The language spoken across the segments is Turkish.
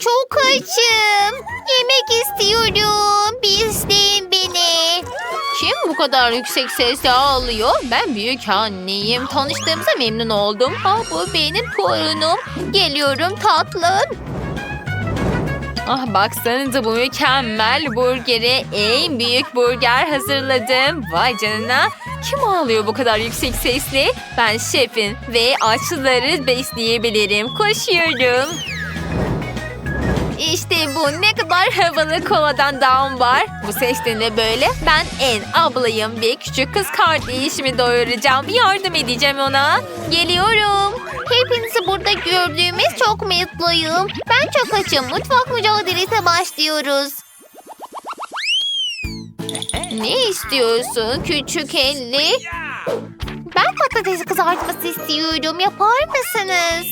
çok açım. Yemek istiyorum. Besleyin beni. Kim bu kadar yüksek sesle ağlıyor? Ben büyük anneyim. Tanıştığımıza memnun oldum. Ha, bu benim torunum. Geliyorum tatlım. Ah baksanıza bu mükemmel burgeri en büyük burger hazırladım. Vay canına. Kim ağlıyor bu kadar yüksek sesli? Ben şefim ve açları besleyebilirim. Koşuyorum. İşte bu ne kadar havalı koladan down var. Bu ses de ne böyle? Ben en ablayım ve küçük kız kardeşimi doyuracağım. Yardım edeceğim ona. Geliyorum. Hepinizi burada gördüğümüz çok mutluyum. Ben çok açım. Mutfak mücadelesi başlıyoruz. Ne istiyorsun küçük elli? Ben patates kızartması istiyorum. Yapar mısınız?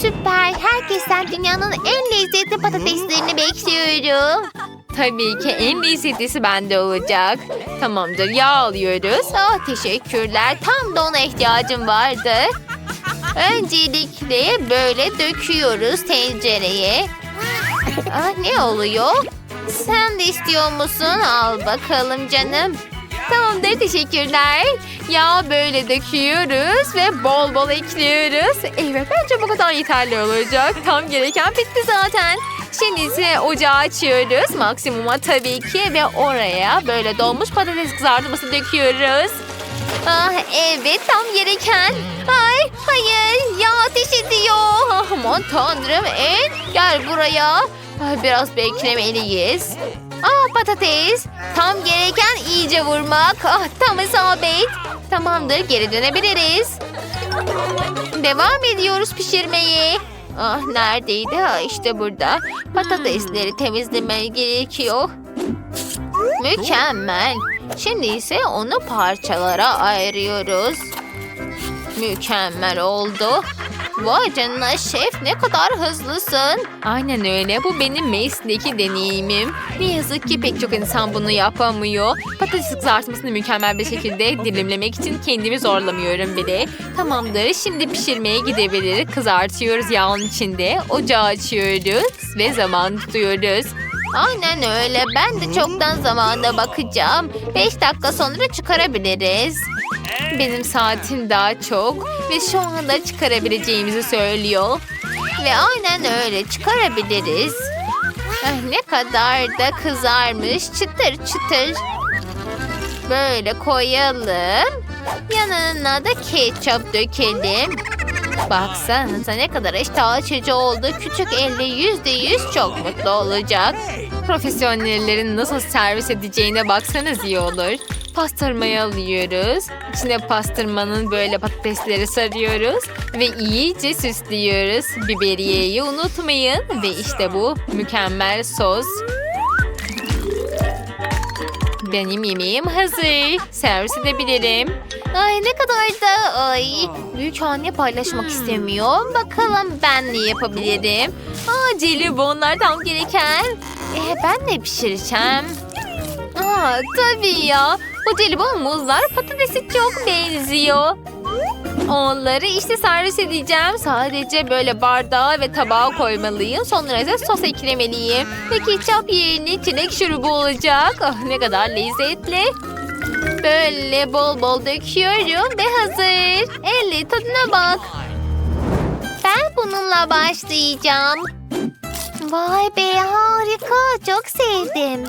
Süper. Herkesten dünyanın en lezzetli patateslerini bekliyorum. Tabii ki en lezzetlisi bende olacak. Tamamdır yağ alıyoruz. Ah teşekkürler. Tam da ona ihtiyacım vardı. Öncelikle böyle döküyoruz tencereye. Ah, ne oluyor? Sen de istiyor musun? Al bakalım canım. Tamamdır teşekkürler. Yağ böyle döküyoruz ve bol bol ekliyoruz. Evet bence bu kadar yeterli olacak. Tam gereken bitti zaten. Şimdi ise ocağı açıyoruz. Maksimuma tabii ki ve oraya böyle dolmuş patates kızartması döküyoruz. Ah evet tam gereken. Ay hayır ya ateş ediyor. Ah, aman tanrım en gel buraya. Ay, biraz beklemeliyiz. Ah patates. Tam gereken iyice vurmak. Ah tam isabet. Tamamdır geri dönebiliriz. Devam ediyoruz pişirmeye. Ah neredeydi? Ha, işte burada. Patatesleri temizlemeye gerekiyor. Mükemmel. Şimdi ise onu parçalara ayırıyoruz. Mükemmel oldu. Vay canına şef ne kadar hızlısın. Aynen öyle bu benim mesleki deneyimim. Ne yazık ki pek çok insan bunu yapamıyor. Patates kızartmasını mükemmel bir şekilde dilimlemek için kendimi zorlamıyorum bile. Tamamdır şimdi pişirmeye gidebiliriz. Kızartıyoruz yağın içinde. Ocağı açıyoruz ve zaman tutuyoruz. Aynen öyle. Ben de çoktan zamanda bakacağım. 5 dakika sonra çıkarabiliriz. Benim saatim daha çok ve şu anda çıkarabileceğimizi söylüyor. Ve aynen öyle çıkarabiliriz. Ah, ne kadar da kızarmış çıtır çıtır. Böyle koyalım. Yanına da ketçap dökelim. Baksanıza ne kadar iştah açıcı oldu. Küçük elle yüzde yüz çok mutlu olacak. Profesyonellerin nasıl servis edeceğine baksanız iyi olur. Pastırmayı alıyoruz. İçine pastırmanın böyle patatesleri sarıyoruz. Ve iyice süslüyoruz. Biberiyeyi unutmayın. Ve işte bu mükemmel sos. Benim yemeğim hazır. Servis edebilirim. Ay ne kadar da ay. Büyük anne paylaşmak istemiyor. Bakalım ben ne yapabilirim. Aa jelibonlar tam gereken. Ee, ben ne pişireceğim? Aa tabii ya. Bu muzlar patatesi çok benziyor. Onları işte servis edeceğim. Sadece böyle bardağa ve tabağa koymalıyım. Sonra ise sos eklemeliyim. Ve ketçap yerine çilek şurubu olacak. Ah ne kadar lezzetli. Böyle bol bol döküyorum ve hazır. Elle tadına bak. Ben bununla başlayacağım. Vay be harika. Çok sevdim.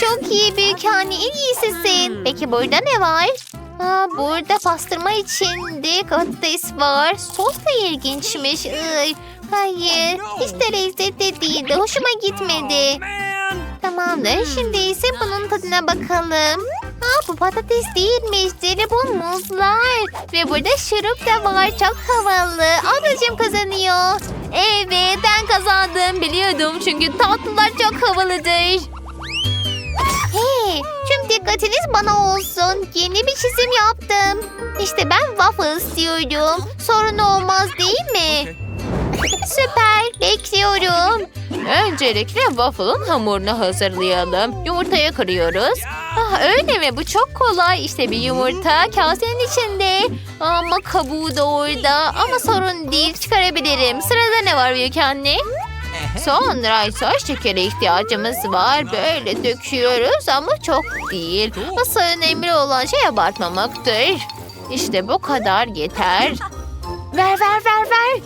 Çok iyi büyük anne en iyisisin. Peki burada ne var? Aa, burada pastırma içinde patates var. Sos da ilginçmiş. Iy, hayır hiç de lezzetli değildi. Hoşuma gitmedi. Tamamdır. Şimdi ise bunun tadına bakalım. Aa, bu patates değilmiş. Jelibon muzlar. Ve burada şurup da var. Çok havalı. Ablacığım kazanıyor. Evet ben kazandım. Biliyordum çünkü tatlılar çok havalıdır. Hey, tüm dikkatiniz bana olsun. Yeni bir çizim yaptım. İşte ben waffle istiyorum. Sorun olmaz değil mi? Süper, bekliyorum. Öncelikle waffle'ın hamurunu hazırlayalım. Yumurtayı kırıyoruz. Ah, öyle mi? Bu çok kolay. İşte bir yumurta kasenin içinde. Ama kabuğu da orada. Ama sorun değil, çıkarabilirim. Sırada ne var büyük anne? Sonra ise şekere ihtiyacımız var. Böyle döküyoruz ama çok değil. Asıl önemli olan şey abartmamaktır. İşte bu kadar yeter. Ver ver ver ver.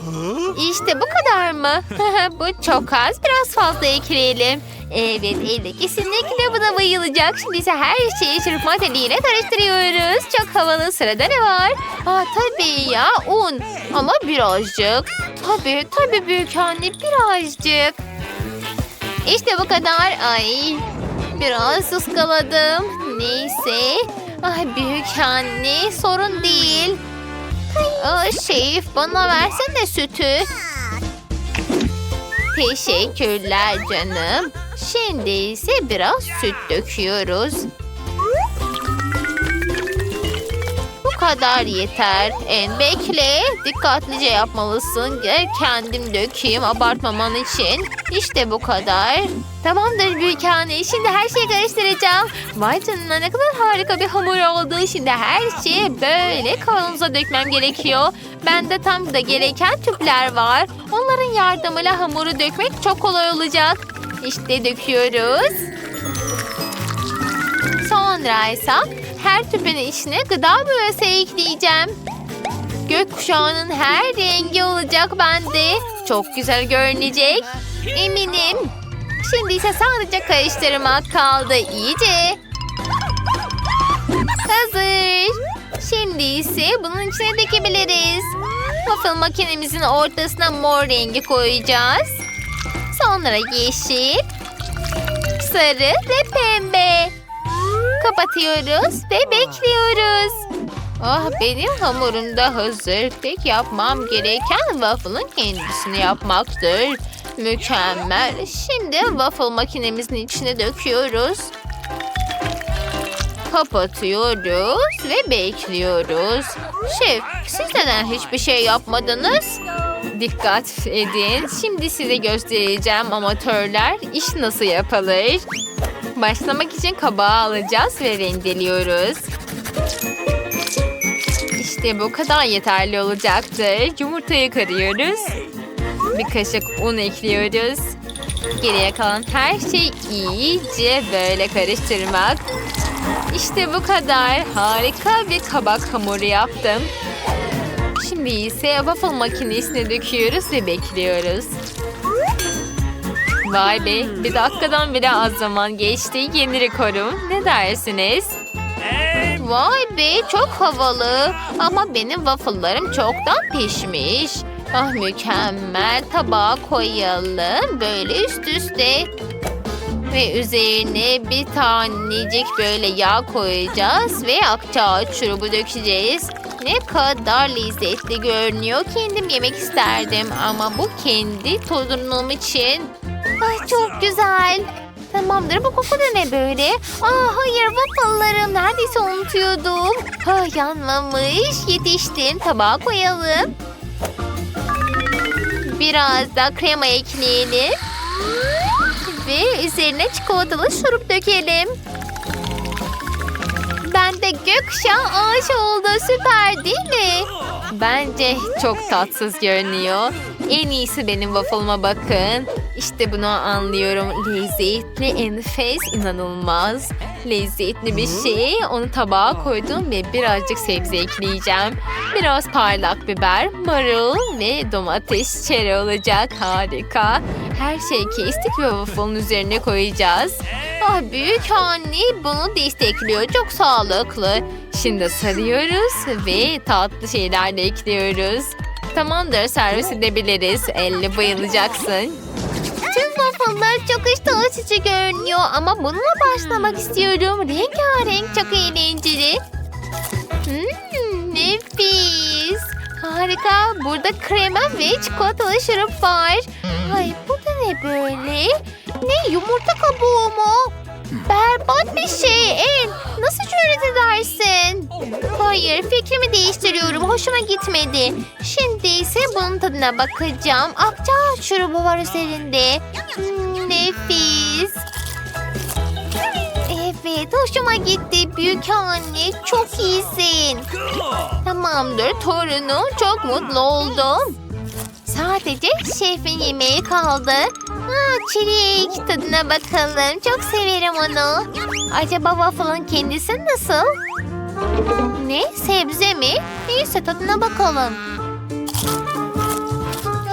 İşte bu kadar mı? bu çok az. Biraz fazla ekleyelim. Evet Elif kesinlikle buna bayılacak. Şimdi ise her şeyi çırpma teliyle karıştırıyoruz. Çok havalı. Sırada ne var? Aa, tabii ya un. Ama birazcık. Tabii tabii büyük anne birazcık. İşte bu kadar. Ay biraz ıskaladım. Neyse. Ay büyük anne sorun değil. Aa, bana versene sütü. Teşekkürler canım. Şimdi ise biraz süt döküyoruz. Kadar yeter. En bekle. Dikkatlice yapmalısın. Kendim dökeyim abartmaman için. İşte bu kadar. Tamamdır büyük anne. Şimdi her şeyi karıştıracağım. Vay canına ne kadar harika bir hamur oldu. Şimdi her şeyi böyle kavanoza dökmem gerekiyor. Bende tam da gereken tüpler var. Onların yardımıyla hamuru dökmek çok kolay olacak. İşte döküyoruz. Sonra ise her tüpün içine gıda boyası ekleyeceğim. Gökkuşağının her rengi olacak bende. Çok güzel görünecek. Eminim. Şimdi ise sadece karıştırmak kaldı iyice. Hazır. Şimdi ise bunun içine dökebiliriz. Waffle makinemizin ortasına mor rengi koyacağız. Sonra yeşil, sarı ve pembe. Kapatıyoruz ve bekliyoruz. Ah benim hamurum da hazır. Tek yapmam gereken waffle'ın kendisini yapmaktır. Mükemmel. Şimdi waffle makinemizin içine döküyoruz. Kapatıyoruz ve bekliyoruz. Şef, siz neden hiçbir şey yapmadınız? Dikkat edin. Şimdi size göstereceğim amatörler iş nasıl yapılır. Başlamak için kabağı alacağız ve rendeliyoruz. İşte bu kadar yeterli olacaktır. Yumurtayı kırıyoruz. Bir kaşık un ekliyoruz. Geriye kalan her şey iyice böyle karıştırmak. İşte bu kadar. Harika bir kabak hamuru yaptım. Şimdi ise waffle makinesine döküyoruz ve bekliyoruz. Vay be bir dakikadan bile az zaman geçti. Yeni rekorum. Ne dersiniz? Vay be çok havalı. Ama benim waffle'larım çoktan pişmiş. Ah mükemmel. Tabağa koyalım. Böyle üst üste. Ve üzerine bir tanecik böyle yağ koyacağız. Ve akçaağaç şurubu dökeceğiz. Ne kadar lezzetli görünüyor. Kendim yemek isterdim. Ama bu kendi torunum için. Ay çok güzel. Tamamdır bu koku da ne böyle? Aa hayır waffle'larım neredeyse unutuyordum. Ah yanmamış. Yetiştim. Tabağa koyalım. Biraz da krema ekleyelim. Ve üzerine çikolatalı şurup dökelim. Ben de gökkuşağı ağaç oldu. Süper değil mi? Bence çok tatsız görünüyor. En iyisi benim waffle'ıma bakın. İşte bunu anlıyorum. Lezzetli, enfes, inanılmaz. Lezzetli bir şey. Onu tabağa koydum ve birazcık sebze ekleyeceğim. Biraz parlak biber, marul ve domates çeri olacak. Harika. Her şeyi kestik ve waffle'ın üzerine koyacağız. Ah büyük anne bunu destekliyor. Çok sağlıklı. Şimdi sarıyoruz ve tatlı şeyler de ekliyoruz. Tamamdır servis edebiliriz. Elle bayılacaksın. Waffle'lar çok iştah açıcı görünüyor ama bununla başlamak istiyorum. Rengarenk çok eğlenceli. Hmm, nefis. Harika. Burada krema ve çikolatalı şurup var. Ay bu da ne böyle? Ne yumurta kabuğu mu? Berbat bir şey En. Nasıl cüret edersin? Hayır fikrimi değiştiriyorum. Hoşuma gitmedi. Şimdi ise bunun tadına bakacağım. Akçaağaç şurubu var üzerinde. Hmm, nefis. Evet hoşuma gitti büyük anne. Çok iyisin. Tamamdır torunum. Çok mutlu oldum. Sadece şefin yemeği kaldı. Aa, çilek tadına bakalım. Çok severim onu. Acaba waffle'ın kendisi nasıl? Ne? Sebze mi? Neyse tadına bakalım.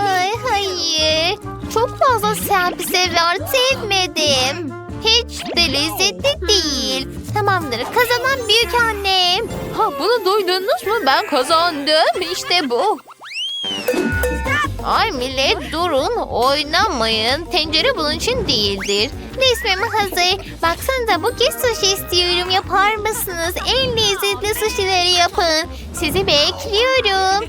Ay hayır. Çok fazla sebze var. Sevmedim. Hiç de lezzetli değil. Tamamdır. Kazanan büyük annem. Ha bunu duydunuz mu? Ben kazandım. İşte bu. Ay millet durun oynamayın. Tencere bunun için değildir. Resmim hazır. İstiyorum. Yapar mısınız? En lezzetli sushileri yapın. Sizi bekliyorum.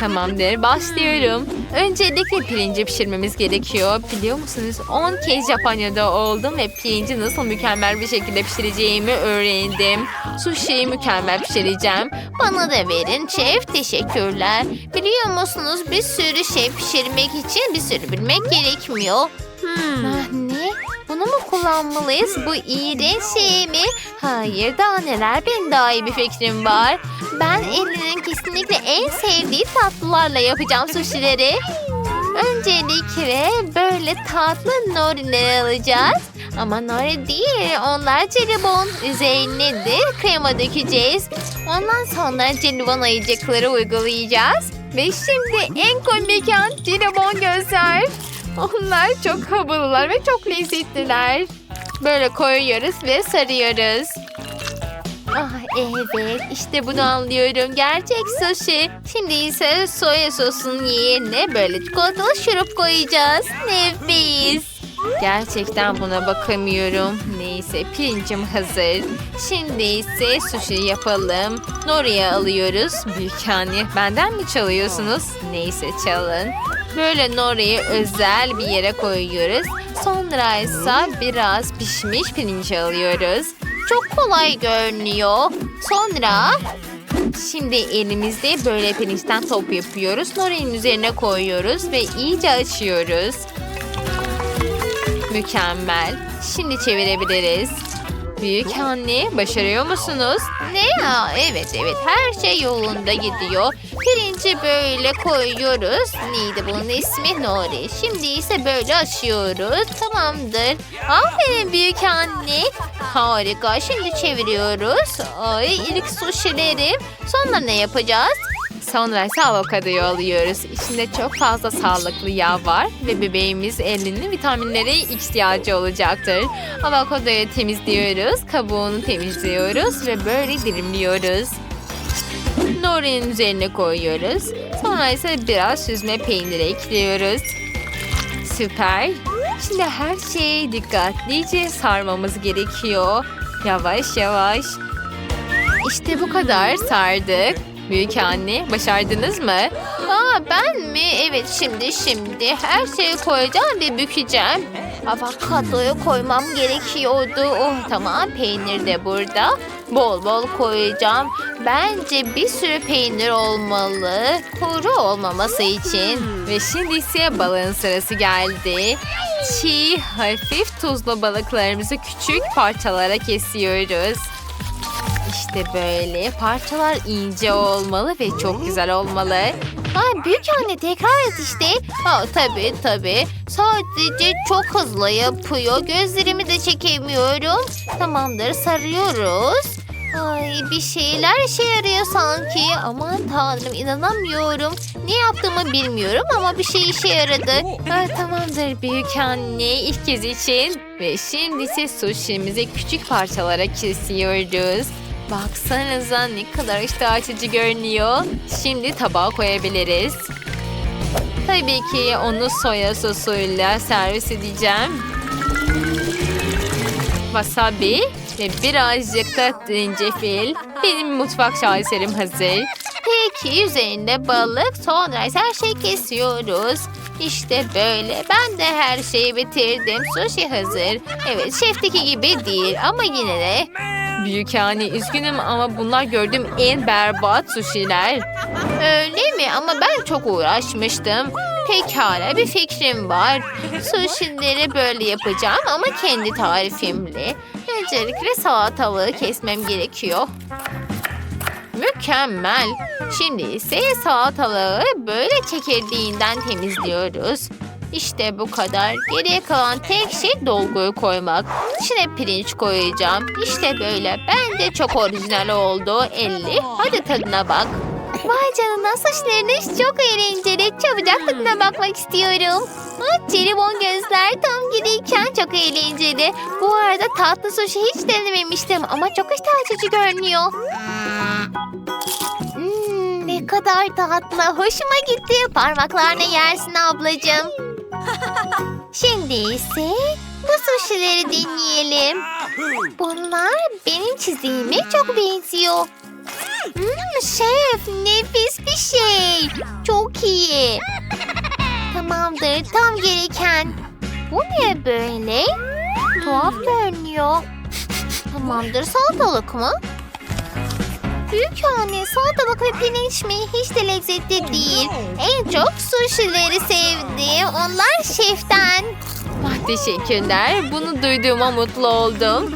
Tamamdır başlıyorum. Öncelikle pirinci pişirmemiz gerekiyor. Biliyor musunuz 10 kez Japonya'da oldum ve pirinci nasıl mükemmel bir şekilde pişireceğimi öğrendim. Sushi'yi mükemmel pişireceğim. Bana da verin şef teşekkürler. Biliyor musunuz bir sürü şey pişirmek için bir sürü bilmek gerekmiyor. Ah, ne? Bunu mu kullanmalıyız? Bu iğrenç şey mi? Hayır daha neler benim daha iyi bir fikrim var. Ben Ellie'nin kesinlikle en sevdiği tatlılarla yapacağım sushileri. Öncelikle böyle tatlı norileri alacağız. Ama nori değil onlar jelibon. Üzerine de krema dökeceğiz. Ondan sonra jelibon ayıcıkları uygulayacağız. Ve şimdi en komik an jelibon gözler. Onlar çok havalılar ve çok lezzetliler. Böyle koyuyoruz ve sarıyoruz. Ah evet işte bunu anlıyorum. Gerçek sushi. Şimdi ise soya sosunun yerine böyle çikolatalı şurup koyacağız. Nefis. Gerçekten buna bakamıyorum. Neyse pirincim hazır. Şimdi ise sushi yapalım. Nori'ye alıyoruz. Büyük anne benden mi çalıyorsunuz? Neyse çalın. Böyle Nori'yi özel bir yere koyuyoruz. Sonra ise biraz pişmiş pirinç alıyoruz. Çok kolay görünüyor. Sonra şimdi elimizde böyle pirinçten top yapıyoruz. Nori'nin üzerine koyuyoruz ve iyice açıyoruz. Mükemmel. Şimdi çevirebiliriz. Büyük anne başarıyor musunuz? Ne ya? Evet evet her şey yolunda gidiyor. Pirinci böyle koyuyoruz. Neydi bunun ismi? Nori. Şimdi ise böyle açıyoruz. Tamamdır. Aferin büyük anne. Harika. Şimdi çeviriyoruz. Ay ilk sushilerim. Sonra ne yapacağız? Sonra ise avokadoyu alıyoruz. İçinde çok fazla sağlıklı yağ var ve bebeğimiz elinin vitaminlere ihtiyacı olacaktır. Avokadoyu temizliyoruz, kabuğunu temizliyoruz ve böyle dilimliyoruz. Nori'nin üzerine koyuyoruz. Sonra ise biraz süzme peynir ekliyoruz. Süper. Şimdi her şeyi dikkatlice sarmamız gerekiyor. Yavaş yavaş. İşte bu kadar sardık. Büyük anne başardınız mı? Aa ben mi? Evet şimdi şimdi her şeyi koyacağım ve bükeceğim. Avokadoyu koymam gerekiyordu. Oh tamam peynir de burada. Bol bol koyacağım. Bence bir sürü peynir olmalı. Kuru olmaması için. Ve şimdi ise balığın sırası geldi. Çiğ, hafif tuzlu balıklarımızı küçük parçalara kesiyoruz. İşte böyle parçalar ince olmalı ve çok güzel olmalı. Aa, büyük anne tekrar et işte. Aa, tabii tabii. Sadece çok hızlı yapıyor. Gözlerimi de çekemiyorum. Tamamdır sarıyoruz. Ay bir şeyler işe yarıyor sanki. Aman tanrım inanamıyorum. Ne yaptığımı bilmiyorum ama bir şey işe yaradı. Ha, tamamdır büyük anne ilk kez için. Ve şimdi ise sushimizi küçük parçalara kesiyoruz. Baksanıza ne kadar iştah açıcı görünüyor. Şimdi tabağa koyabiliriz. Tabii ki onu soya sosuyla servis edeceğim. Wasabi ve birazcık da zencefil. Benim mutfak şaheserim hazır. Peki üzerinde balık sonra her şeyi kesiyoruz. İşte böyle. Ben de her şeyi bitirdim. Sushi hazır. Evet şefteki gibi değil ama yine de. Büyük yani üzgünüm ama bunlar gördüğüm en berbat sushiler. Öyle mi? Ama ben çok uğraşmıştım. Pekala bir fikrim var. Sushi'leri böyle yapacağım ama kendi tarifimle. Öncelikle salatalığı kesmem gerekiyor. Mükemmel. Şimdi ise salatalığı böyle çekirdeğinden temizliyoruz. İşte bu kadar. Geriye kalan tek şey dolguyu koymak. İçine pirinç koyacağım. İşte böyle. Bence çok orijinal oldu. 50. Hadi tadına bak. Vay canına saçlarınız çok eğlenceli. Çabucak tadına bakmak istiyorum. Jelibon gözler tam giriyken çok eğlenceli. Bu arada tatlı sushi hiç denememiştim ama çok iştah açıcı görünüyor. Hmm, ne kadar tatlı. Hoşuma gitti. Parmaklarına yersin ablacığım. Şimdi ise bu suşileri deneyelim. Bunlar benim çizdiğime çok benziyor. Hmm, şef nefis bir şey. Çok iyi. Tamamdır tam gereken. Bu ne böyle? Tuhaf görünüyor. Tamamdır salatalık mı? Büyük anne salatalık ve pirinç mi? Hiç de lezzetli değil. En çok suşileri sevdim. Onlar şeften. Ah, teşekkürler. Bunu duyduğuma mutlu oldum.